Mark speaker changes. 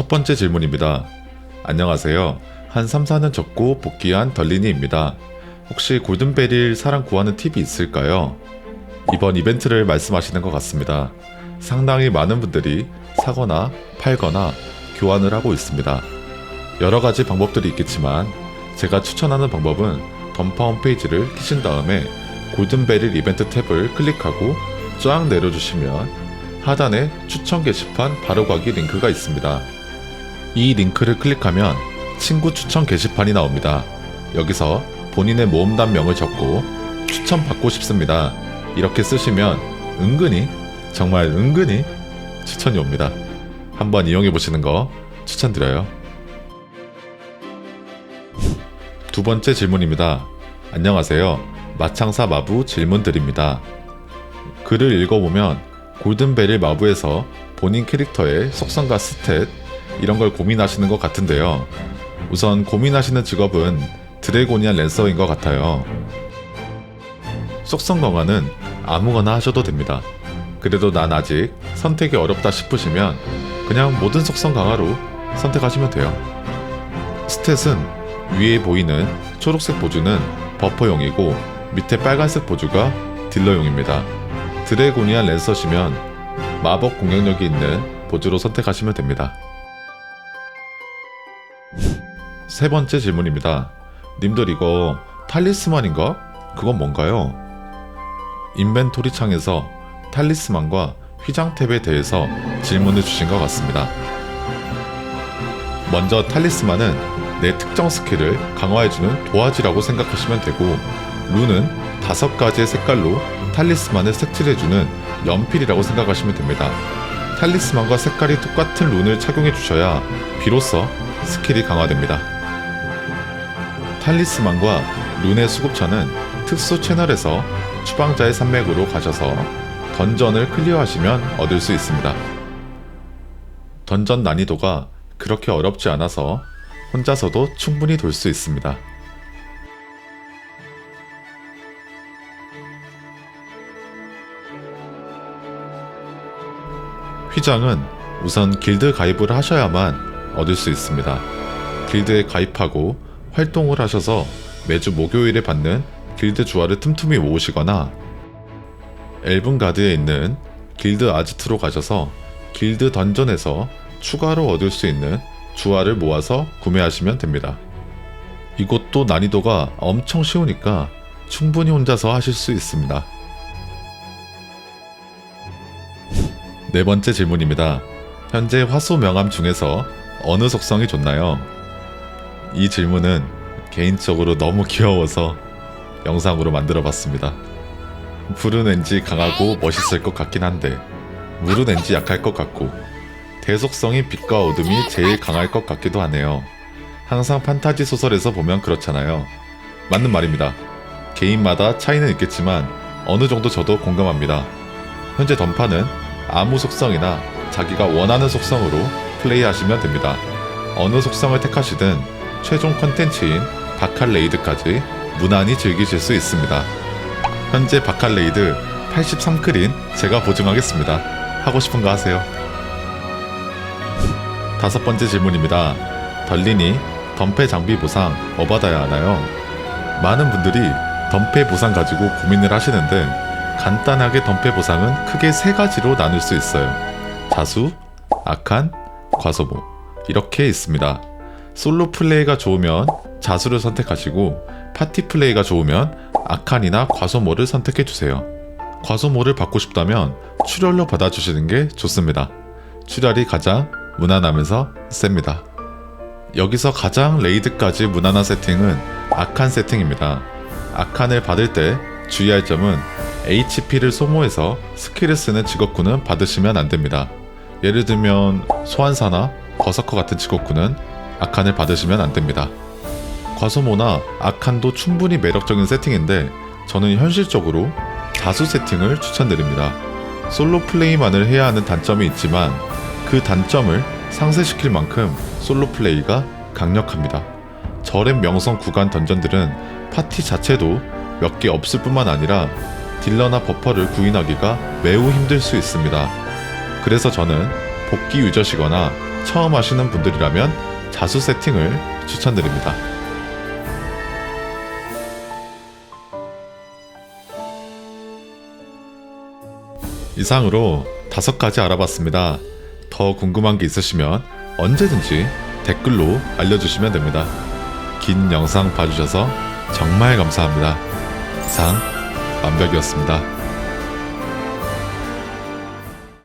Speaker 1: 첫 번째 질문입니다. 안녕하세요. 한 3, 4년 접고 복귀한 덜리니입니다. 혹시 골든베릴 사랑 구하는 팁이 있을까요? 이번 이벤트를 말씀하시는 것 같습니다. 상당히 많은 분들이 사거나 팔거나 교환을 하고 있습니다. 여러 가지 방법들이 있겠지만 제가 추천하는 방법은 던파 홈페이지를 키신 다음에 골든베릴 이벤트 탭을 클릭하고 쫙 내려주시면 하단에 추천 게시판 바로 가기 링크가 있습니다. 이 링크를 클릭하면 친구 추천 게시판이 나옵니다. 여기서 본인의 모험단명을 적고 추천 받고 싶습니다. 이렇게 쓰시면 은근히 정말 은근히 추천이 옵니다. 한번 이용해 보시는 거 추천드려요. 두 번째 질문입니다. 안녕하세요. 마창사 마부 질문 드립니다. 글을 읽어보면 골든벨일 마부에서 본인 캐릭터의 속성과 스탯 이런 걸 고민하시는 것 같은데요. 우선 고민하시는 직업은 드래고니안 랜서인 것 같아요. 속성 강화는 아무거나 하셔도 됩니다. 그래도 난 아직 선택이 어렵다 싶으시면 그냥 모든 속성 강화로 선택하시면 돼요. 스탯은 위에 보이는 초록색 보주는 버퍼용이고 밑에 빨간색 보주가 딜러용입니다. 드래고니안 랜서시면 마법 공격력이 있는 보주로 선택하시면 됩니다. 세 번째 질문입니다. 님들 이거 탈리스만인가? 그건 뭔가요? 인벤토리 창에서 탈리스만과 휘장 탭에 대해서 질문을 주신 것 같습니다. 먼저 탈리스만은 내 특정 스킬을 강화해주는 도화지라고 생각하시면 되고 룬은 다섯 가지의 색깔로 탈리스만을 색칠해주는 연필이라고 생각하시면 됩니다. 탈리스만과 색깔이 똑같은 룬을 착용해 주셔야 비로소 스킬이 강화됩니다. 탈리스만과 룬의 수급처는 특수 채널에서 추방자의 산맥으로 가셔서 던전을 클리어하시면 얻을 수 있습니다. 던전 난이도가 그렇게 어렵지 않아서 혼자서도 충분히 돌 수 있습니다. 휘장은 우선 길드 가입을 하셔야만 얻을 수 있습니다. 길드에 가입하고 활동을 하셔서 매주 목요일에 받는 길드 주화를 틈틈이 모으시거나 엘븐가드에 있는 길드 아지트로 가셔서 길드 던전에서 추가로 얻을 수 있는 주화를 모아서 구매하시면 됩니다. 이것도 난이도가 엄청 쉬우니까 충분히 혼자서 하실 수 있습니다. 네 번째 질문입니다. 현재 화소 명함 중에서 어느 속성이 좋나요? 이 질문은 개인적으로 너무 귀여워서 영상으로 만들어 봤습니다. 불은 왠지 강하고 멋있을 것 같긴 한데 물은 왠지 약할 것 같고 대속성이 빛과 어둠이 제일 강할 것 같기도 하네요. 항상 판타지 소설에서 보면 그렇잖아요. 맞는 말입니다. 개인마다 차이는 있겠지만 어느 정도 저도 공감합니다. 현재 던파는 아무 속성이나 자기가 원하는 속성으로 플레이하시면 됩니다. 어느 속성을 택하시든 최종 컨텐츠인 바칼레이드까지 무난히 즐기실 수 있습니다. 현재 바칼레이드 83클린 제가 보증하겠습니다. 하고 싶은 거 하세요. 다섯 번째 질문입니다. 덜리니 덤페 장비 보상 뭐 받아야 하나요? 많은 분들이 덤페 보상 가지고 고민을 하시는데 간단하게 덤페 보상은 크게 세 가지로 나눌 수 있어요. 자수, 악한, 과소모 이렇게 있습니다. 솔로 플레이가 좋으면 자수를 선택하시고 파티 플레이가 좋으면 악한이나 과소모를 선택해 주세요. 과소모를 받고 싶다면 출혈로 받아주시는 게 좋습니다. 출혈이 가장 무난하면서 셉니다. 여기서 가장 레이드까지 무난한 세팅은 악한 세팅입니다. 악한을 받을 때 주의할 점은 HP를 소모해서 스킬을 쓰는 직업군은 받으시면 안 됩니다. 예를 들면 소환사나 버서커 같은 직업군은 악한을 받으시면 안 됩니다. 과소모나 악한도 충분히 매력적인 세팅인데 저는 현실적으로 다수 세팅을 추천드립니다. 솔로 플레이만을 해야 하는 단점이 있지만 그 단점을 상쇄시킬 만큼 솔로 플레이가 강력합니다. 저렘 명성 구간 던전들은 파티 자체도 몇 개 없을 뿐만 아니라 딜러나 버퍼를 구인하기가 매우 힘들 수 있습니다. 그래서 저는 복귀 유저시거나 처음 하시는 분들이라면 자수 세팅을 추천드립니다. 이상으로 다섯 가지 알아봤습니다. 더 궁금한 게 있으시면 언제든지 댓글로 알려주시면 됩니다. 긴 영상 봐주셔서 정말 감사합니다. 이상 완벽이었습니다.